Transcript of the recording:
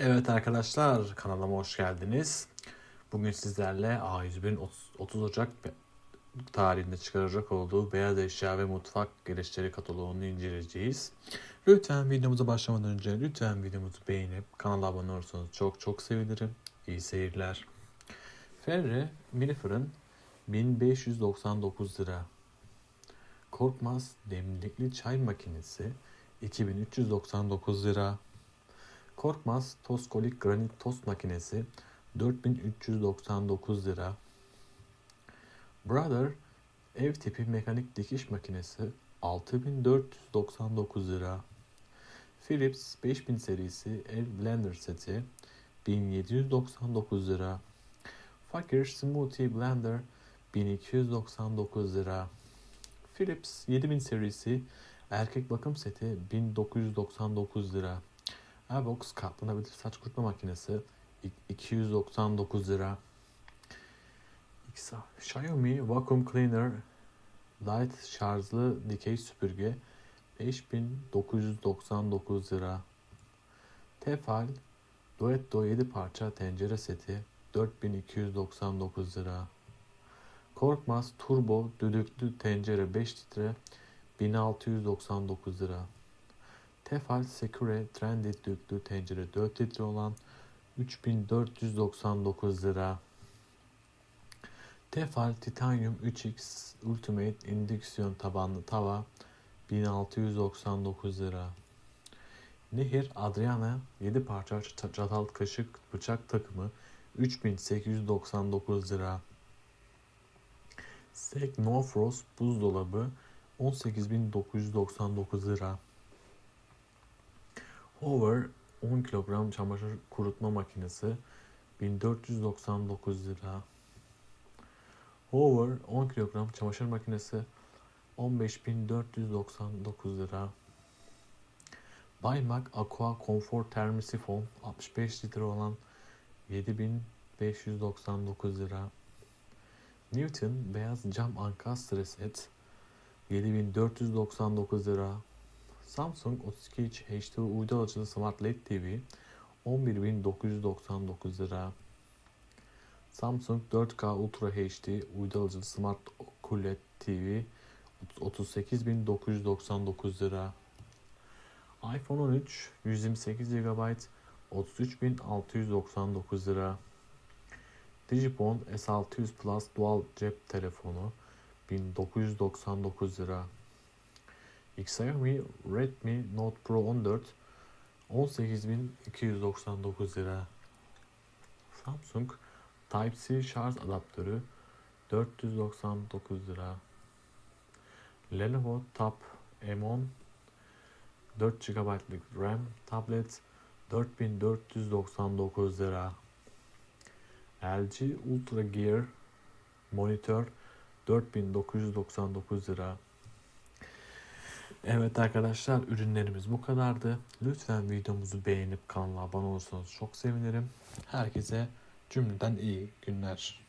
Evet arkadaşlar kanalıma hoş geldiniz. Bugün sizlerle A101'in 30 30 Ocak tarihinde çıkaracak olduğu beyaz eşya ve mutfak gereçleri kataloğunu inceleyeceğiz. Lütfen videomuza başlamadan önce lütfen videomuzu beğenip kanala abone olursanız çok çok sevinirim. İyi seyirler. Ferre mini fırın 1599 lira. Korkmaz demlikli çay makinesi 2399 lira. Korkmaz Toskolik Granit Tost Makinesi 4399 lira. Brother Ev tipi mekanik dikiş makinesi 6499 lira. Philips 5000 serisi ev blender seti 1799 lira. Fakir Smoothie Blender 1299 lira. Philips 7000 serisi erkek bakım seti 1999 lira. Airbox katlanabilir saç kurutma makinesi i- 299 lira. Xiaomi Vacuum Cleaner Light şarjlı dikey süpürge 5999 lira. Tefal Duetto 7 parça tencere seti 4299 lira. Korkmaz Turbo düdüklü tencere 5 litre 1699 lira. Tefal Secure Trendy düdüklü tencere 4 litre olan 3499 lira. Tefal Titanium 3X Ultimate indüksiyon tabanlı tava 1699 lira. Nehir Adriana 7 parça çatal kaşık bıçak takımı 3899 lira. Sek No Frost buzdolabı 18999 lira. Hover 10 kilogram çamaşır kurutma makinesi 1499 lira. Hover 10 kilogram çamaşır makinesi 15499 lira. Baymak Aqua Comfort Termosifon 65 litre olan 7599 lira. Newton beyaz cam ankastre set 7499 lira. Samsung 32 inç HD uydu alıcılı Smart LED TV 11.999 lira. Samsung 4K Ultra HD uydu alıcılı Smart QLED TV 38.999 lira. iPhone 13 128 GB 33.699 lira. Digipon S600 Plus Dual cep telefonu 1999 lira. Xiaomi Redmi Note Pro 14 18.299 lira. Samsung Type-C şarj adaptörü 499 lira. Lenovo Tab M10 4 GB'lık RAM tablet 4499 lira. LG Ultra Gear monitör 4999 lira. Evet arkadaşlar ürünlerimiz bu kadardı. Lütfen videomuzu beğenip kanala abone olursanız çok sevinirim. Herkese cümleden iyi günler.